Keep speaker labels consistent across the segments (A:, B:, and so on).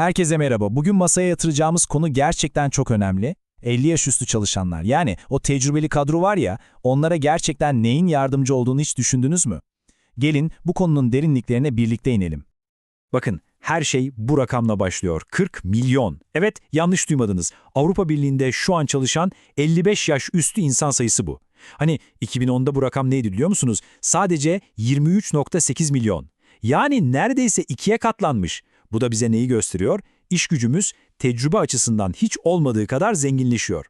A: Herkese merhaba. Bugün masaya yatıracağımız konu gerçekten çok önemli. 50 yaş üstü çalışanlar. Yani o tecrübeli kadro var ya, onlara gerçekten neyin yardımcı olduğunu hiç düşündünüz mü? Gelin bu konunun derinliklerine birlikte inelim. Bakın, her şey bu rakamla başlıyor. 40 milyon. Evet, yanlış duymadınız. Avrupa Birliği'nde şu an çalışan 55 yaş üstü insan sayısı bu. Hani 2010'da bu rakam neydi biliyor musunuz? Sadece 23.8 milyon. Yani neredeyse ikiye katlanmış. Bu da bize neyi gösteriyor? İş gücümüz tecrübe açısından hiç olmadığı kadar zenginleşiyor.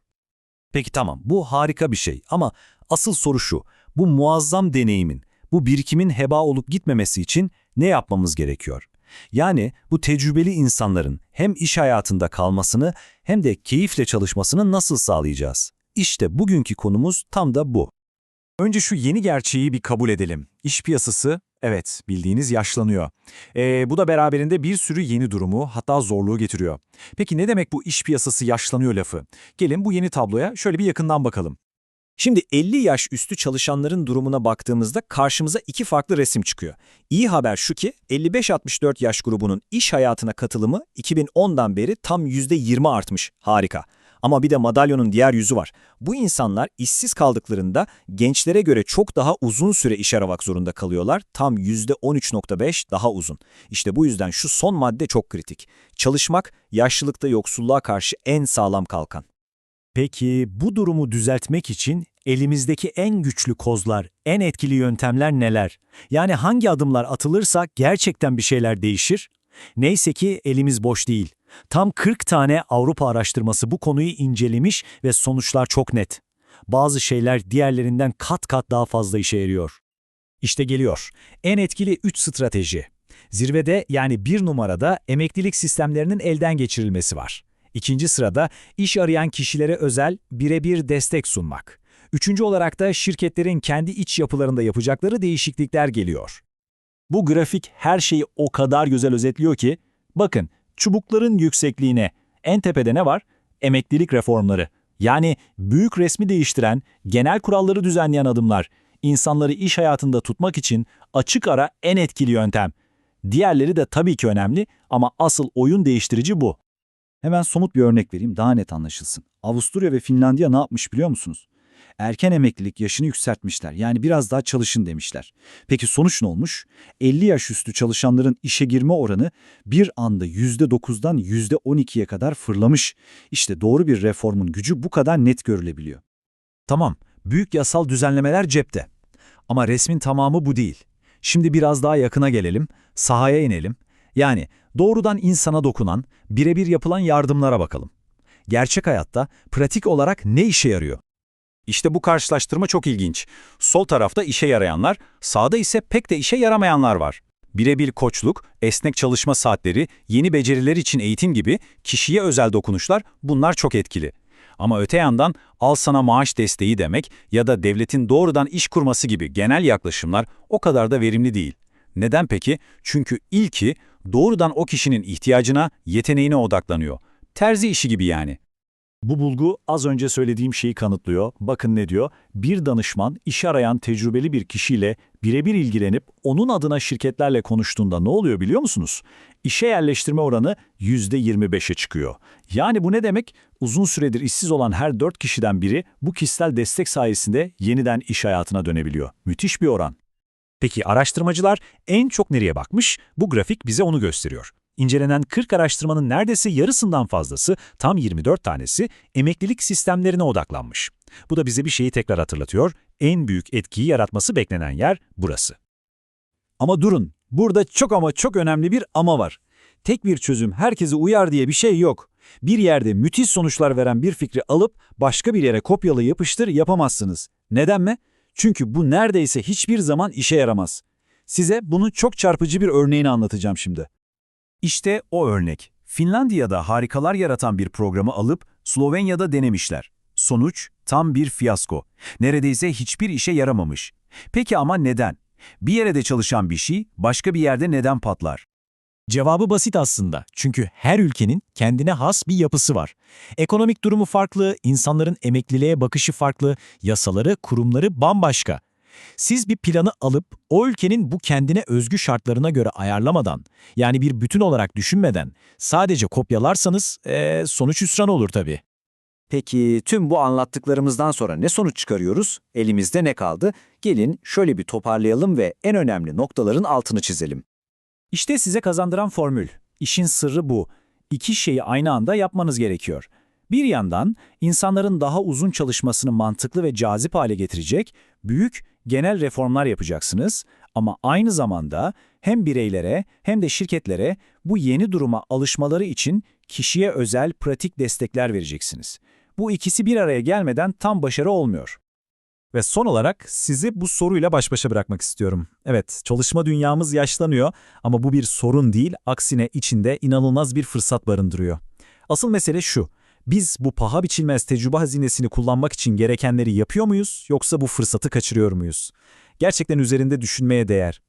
B: Peki tamam, bu harika bir şey ama asıl soru şu, bu muazzam deneyimin, bu birikimin heba olup gitmemesi için ne yapmamız gerekiyor? Yani bu tecrübeli insanların hem iş hayatında kalmasını hem de keyifle çalışmasını nasıl sağlayacağız? İşte bugünkü konumuz tam da bu.
A: Önce şu yeni gerçeği bir kabul edelim. İş piyasası, evet bildiğiniz yaşlanıyor. Ee, bu da beraberinde bir sürü yeni durumu hatta zorluğu getiriyor. Peki ne demek bu iş piyasası yaşlanıyor lafı? Gelin bu yeni tabloya şöyle bir yakından bakalım.
C: Şimdi 50 yaş üstü çalışanların durumuna baktığımızda karşımıza iki farklı resim çıkıyor. İyi haber şu ki 55-64 yaş grubunun iş hayatına katılımı 2010'dan beri tam %20 artmış. Harika. Ama bir de madalyonun diğer yüzü var. Bu insanlar işsiz kaldıklarında gençlere göre çok daha uzun süre iş aramak zorunda kalıyorlar. Tam %13.5 daha uzun. İşte bu yüzden şu son madde çok kritik. Çalışmak yaşlılıkta yoksulluğa karşı en sağlam kalkan.
D: Peki bu durumu düzeltmek için elimizdeki en güçlü kozlar, en etkili yöntemler neler? Yani hangi adımlar atılırsa gerçekten bir şeyler değişir? Neyse ki elimiz boş değil. Tam 40 tane Avrupa araştırması bu konuyu incelemiş ve sonuçlar çok net. Bazı şeyler diğerlerinden kat kat daha fazla işe yarıyor.
A: İşte geliyor. En etkili 3 strateji. Zirvede yani bir numarada emeklilik sistemlerinin elden geçirilmesi var. İkinci sırada iş arayan kişilere özel birebir destek sunmak. Üçüncü olarak da şirketlerin kendi iç yapılarında yapacakları değişiklikler geliyor.
D: Bu grafik her şeyi o kadar güzel özetliyor ki, bakın çubukların yüksekliğine, en tepede ne var? Emeklilik reformları. Yani büyük resmi değiştiren, genel kuralları düzenleyen adımlar, insanları iş hayatında tutmak için açık ara en etkili yöntem. Diğerleri de tabii ki önemli ama asıl oyun değiştirici bu.
B: Hemen somut bir örnek vereyim daha net anlaşılsın. Avusturya ve Finlandiya ne yapmış biliyor musunuz? Erken emeklilik yaşını yükseltmişler. Yani biraz daha çalışın demişler. Peki sonuç ne olmuş? 50 yaş üstü çalışanların işe girme oranı bir anda %9'dan %12'ye kadar fırlamış. İşte doğru bir reformun gücü bu kadar net görülebiliyor.
A: Tamam, büyük yasal düzenlemeler cepte. Ama resmin tamamı bu değil. Şimdi biraz daha yakına gelelim, sahaya inelim. Yani doğrudan insana dokunan, birebir yapılan yardımlara bakalım. Gerçek hayatta pratik olarak ne işe yarıyor?
E: İşte bu karşılaştırma çok ilginç. Sol tarafta işe yarayanlar, sağda ise pek de işe yaramayanlar var. Birebir koçluk, esnek çalışma saatleri, yeni beceriler için eğitim gibi kişiye özel dokunuşlar bunlar çok etkili. Ama öte yandan al sana maaş desteği demek ya da devletin doğrudan iş kurması gibi genel yaklaşımlar o kadar da verimli değil. Neden peki? Çünkü ilki doğrudan o kişinin ihtiyacına, yeteneğine odaklanıyor. Terzi işi gibi yani.
D: Bu bulgu az önce söylediğim şeyi kanıtlıyor. Bakın ne diyor? Bir danışman iş arayan tecrübeli bir kişiyle birebir ilgilenip onun adına şirketlerle konuştuğunda ne oluyor biliyor musunuz? İşe yerleştirme oranı %25'e çıkıyor. Yani bu ne demek? Uzun süredir işsiz olan her 4 kişiden biri bu kişisel destek sayesinde yeniden iş hayatına dönebiliyor. Müthiş bir oran.
A: Peki araştırmacılar en çok nereye bakmış? Bu grafik bize onu gösteriyor. İncelenen 40 araştırmanın neredeyse yarısından fazlası, tam 24 tanesi, emeklilik sistemlerine odaklanmış. Bu da bize bir şeyi tekrar hatırlatıyor. En büyük etkiyi yaratması beklenen yer burası.
D: Ama durun, burada çok ama çok önemli bir ama var. Tek bir çözüm herkese uyar diye bir şey yok. Bir yerde müthiş sonuçlar veren bir fikri alıp başka bir yere kopyala yapıştır yapamazsınız. Neden mi? Çünkü bu neredeyse hiçbir zaman işe yaramaz. Size bunun çok çarpıcı bir örneğini anlatacağım şimdi.
A: İşte o örnek. Finlandiya'da harikalar yaratan bir programı alıp Slovenya'da denemişler. Sonuç tam bir fiyasko. Neredeyse hiçbir işe yaramamış. Peki ama neden? Bir yerde çalışan bir şey başka bir yerde neden patlar? Cevabı basit aslında. Çünkü her ülkenin kendine has bir yapısı var. Ekonomik durumu farklı, insanların emekliliğe bakışı farklı, yasaları, kurumları bambaşka. Siz bir planı alıp o ülkenin bu kendine özgü şartlarına göre ayarlamadan, yani bir bütün olarak düşünmeden sadece kopyalarsanız eee, sonuç hüsran olur tabii.
C: Peki tüm bu anlattıklarımızdan sonra ne sonuç çıkarıyoruz? Elimizde ne kaldı? Gelin şöyle bir toparlayalım ve en önemli noktaların altını çizelim.
D: İşte size kazandıran formül. İşin sırrı bu. İki şeyi aynı anda yapmanız gerekiyor. Bir yandan insanların daha uzun çalışmasını mantıklı ve cazip hale getirecek büyük genel reformlar yapacaksınız ama aynı zamanda hem bireylere hem de şirketlere bu yeni duruma alışmaları için kişiye özel pratik destekler vereceksiniz. Bu ikisi bir araya gelmeden tam başarı olmuyor.
F: Ve son olarak sizi bu soruyla baş başa bırakmak istiyorum. Evet, çalışma dünyamız yaşlanıyor ama bu bir sorun değil, aksine içinde inanılmaz bir fırsat barındırıyor. Asıl mesele şu, biz bu paha biçilmez tecrübe hazinesini kullanmak için gerekenleri yapıyor muyuz, yoksa bu fırsatı kaçırıyor muyuz? Gerçekten üzerinde düşünmeye değer.